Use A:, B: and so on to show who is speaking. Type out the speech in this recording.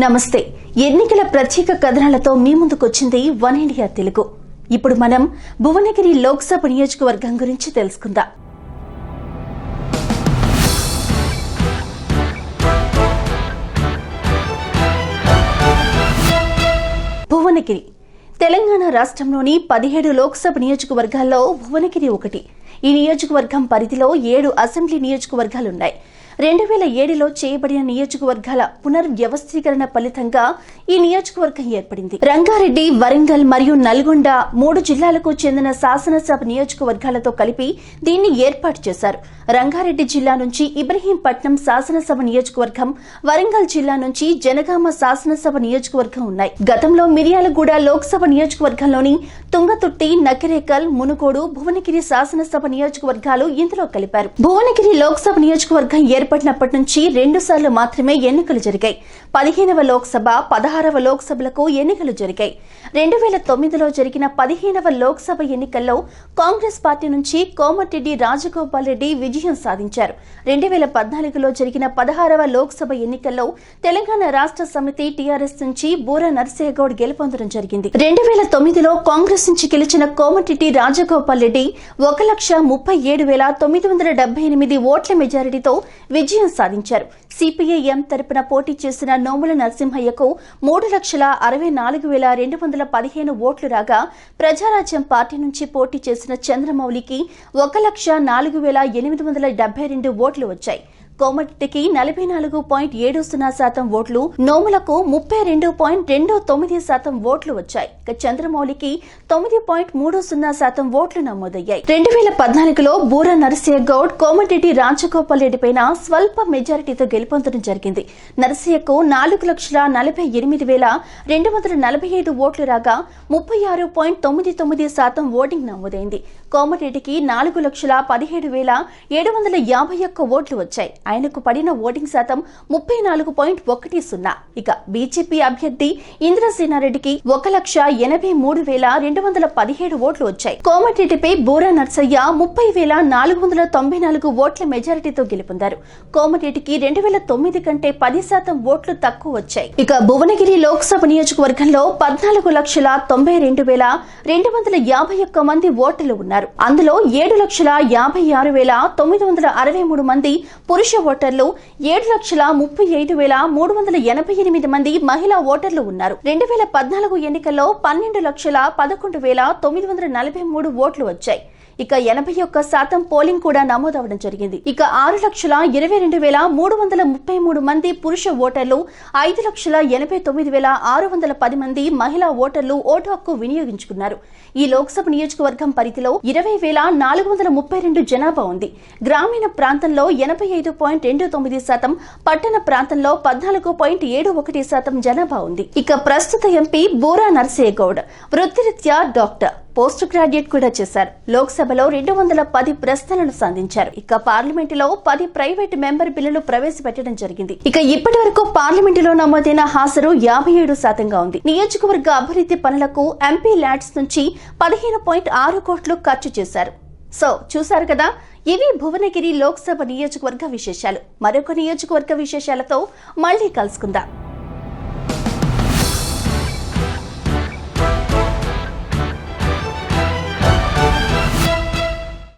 A: నమస్తే. ఎన్నికల ప్రత్యేక కథనాలతో మీ ముందుకొచ్చింది వన్ ఇండియా తెలుగు. ఇప్పుడు మనం భువనగిరి లోక్సభ నియోజకవర్గం గురించి తెలుసుకుందాం. భువనగిరి. తెలంగాణ రాష్ట్రంలోని పదిహేడు లోక్సభ నియోజకవర్గాల్లో భువనగిరి ఒకటి. ఈ నియోజకవర్గం పరిధిలో ఏడు అసెంబ్లీ నియోజకవర్గాలున్నాయి. రెండు వేల ఏడులో చేయబడిన నియోజకవర్గాల పునర్వ్యవస్థీకరణ ఫలితంగా ఈ నియోజకవర్గం ఏర్పడింది. రంగారెడ్డి వరంగల్ మరియు నల్గొండ మూడు జిల్లాలకు చెందిన శాసనసభ నియోజకవర్గాలతో కలిపి దీన్ని ఏర్పాటు చేశారు. రంగారెడ్డి జిల్లా నుంచి ఇబ్రహీంపట్నం శాసనసభ నియోజకవర్గం వరంగల్ జిల్లా నుంచి జనగామ శాసనసభ నియోజకవర్గం ఉన్నాయి. గతంలో మిర్యాలగూడ లోక్సభ నియోజకవర్గంలోని తుంగతుట్టి నకిరేకల్ మునుగోడు భువనగిరి శాసనసభ నియోజకవర్గాలు ఇందులో కలిపారు. భువనగిరి లోక్సభ నియోజకవర్గం చేపట్టినప్పటి నుంచి రెండు సార్లు మాత్రమే ఎన్నికలు జరిగాయి. పదిహేనవ లోక్సభ పదహారవ లోక్సభలకు ఎన్నికలు జరిగాయి. రెండు వేల తొమ్మిదిలో జరిగిన పదిహేనవ లోక్సభ ఎన్నికల్లో కాంగ్రెస్ పార్టీ నుంచి కోమటిరెడ్డి రాజగోపాల్ రెడ్డి విజయం సాధించారు. రెండు వేల పద్నాలుగులో జరిగిన పదహారవ లోక్సభ ఎన్నికల్లో తెలంగాణ రాష్ట్ర సమితి టీఆర్ఎస్ నుంచి బూర నర్సేగౌడ్ గెలుపొందడం జరిగింది. రెండు వేల తొమ్మిదిలో కాంగ్రెస్ నుంచి గెలిచిన కోమటిరెడ్డి రాజగోపాల్ రెడ్డి ఒక లక్ష ముప్పై ఏడు వేల తొమ్మిది వందల డెబ్బై ఎనిమిది ఓట్ల మెజారిటీతో విజయం సాధించారు. సిపిఐఎం తరపున పోటీ చేసిన నోముల నరసింహయ్యకు మూడు లక్షల అరవై నాలుగు వేల రెండు వందల పదిహేను ఓట్లు రాగా ప్రజారాజ్యం పార్టీ నుంచి పోటీ చేసిన చంద్రమౌళికి ఒక లక్ష నాలుగు వేల ఎనిమిది వందల డెబ్బై రెండు ఓట్లు వచ్చాయి. కోమటికి నలభై నాలుగు పాయింట్ ఏడు సున్నా శాతం ఓట్లు నోములకు ముప్పై రెండు పాయింట్ రెండు తొమ్మిది శాతం ఓట్లు వచ్చాయి. ఇక చంద్రమౌళికి తొమ్మిది పాయింట్ మూడు సున్నా శాతం ఓట్లు నమోదయ్యాయి. రెండు వేల పద్నాలుగులో బూర నరసింహ గౌడ్ కోమటిరెడ్డి రాజగోపాల్ రెడ్డి పైన స్వల్ప మెజారిటీతో గెలుపొందడం జరిగింది. నరసింహకు నాలుగు లక్షల నలభై ఎనిమిది వేల రెండు వందల నలభై ఐదు ఓట్లు రాగా ముప్పై ఆరు పాయింట్ తొమ్మిది తొమ్మిది శాతం ఓటింగ్ నమోదైంది. కోమటిరెడ్డికి నాలుగు లక్షల పదిహేడు వేల ఏడు వందల యాభై ఒక్క ఓట్లు వచ్చాయి. ఆయనకు పడిన ఓటింగ్ శాతం ముప్పై నాలుగు పాయింట్ ఒకటి సున్నా. ఇక బీజేపీ అభ్యర్థి ఇంద్రసేనారెడ్డికి ఒక లక్ష ఎనభై మూడు వేల రెండు వందల పదిహేడు ఓట్లు వచ్చాయి. కోమటిరెడ్డిపై బూరా నర్సయ్య ముప్పై వేల నాలుగు వందల తొంభై నాలుగు ఓట్ల మెజారిటీతో గెలుపొందారు. కోమటిరెడ్డికి రెండు వేల తొమ్మిది కంటే పది శాతం ఓట్లు తక్కువ వచ్చాయి. ఇక భువనగిరి లోక్సభ నియోజకవర్గంలో పద్నాలుగు లక్షల తొంభై రెండు వేల రెండు వందల యాభై ఒక్క మంది ఓటర్లు ఉన్నారు. అందులో ఏడు లక్షల యాభై ఆరు వేల తొమ్మిది వందల అరవై మూడు మంది పురుష ఓటర్లు ఏడు లక్షల ముప్పై ఐదు వేల మూడు వందల ఎనభై ఎనిమిది మంది మహిళా ఓటర్లు ఉన్నారు. రెండు వేల పద్నాలుగు ఎన్నికల్లో పన్నెండు లక్షల పదకొండు వేల తొమ్మిది వందల నలభై మూడు ఓట్లు వచ్చాయి. ఇక ఎనభై ఒక్క శాతం పోలింగ్ కూడా నమోదవడం జరిగింది. ఇక ఆరు లక్షల ఇరవై రెండు వేల మూడు వందల ముప్పై మూడు మంది పురుష ఓటర్లు ఐదు లక్షల ఎనభై తొమ్మిది వేల ఆరు వందల పది మంది మహిళా ఓటర్లు ఓటు హక్కు వినియోగించుకున్నారు. ఈ లోక్సభ నియోజకవర్గం పరిధిలో ఇరవై వేల నాలుగు వందల ముప్పై రెండు జనాభా ఉంది. గ్రామీణ ప్రాంతంలో ఎనభై ఐదు పాయింట్ రెండు తొమ్మిది శాతం పట్టణ ప్రాంతంలో పద్నాలుగు పాయింట్ ఏడు ఒకటి శాతం జనాభా ఉంది. ఇక ప్రస్తుత ఎంపీ బూరా నర్సయ్య గౌడ్ వృత్తిరీత్యా డాక్టర్. పోస్ట్ గ్రాడ్యుయేట్ కూడా చేశారు. లోక్సభలో రెండు వందల పది ప్రశ్నలను సంధించారు. ఇక పార్లమెంటులో పది ప్రైవేట్ మెంబర్ బిల్లులు ప్రవేశపెట్టడం జరిగింది. ఇక ఇప్పటి వరకు పార్లమెంటులో నమోదైన హాజరు యాభై ఏడు శాతంగా ఉంది. నియోజకవర్గ అభివృద్ధి పనులకు ఎంపీ ల్యాడ్స్ నుంచి పదిహేను పాయింట్ ఆరు కోట్లు ఖర్చు చేశారు. సో చూశారు కదా ఇవి భువనగిరి లోక్సభ నియోజకవర్గ విశేషాలు. మరొక నియోజకవర్గ విశేషాలతో మళ్ళీ కలుసుకుందాం.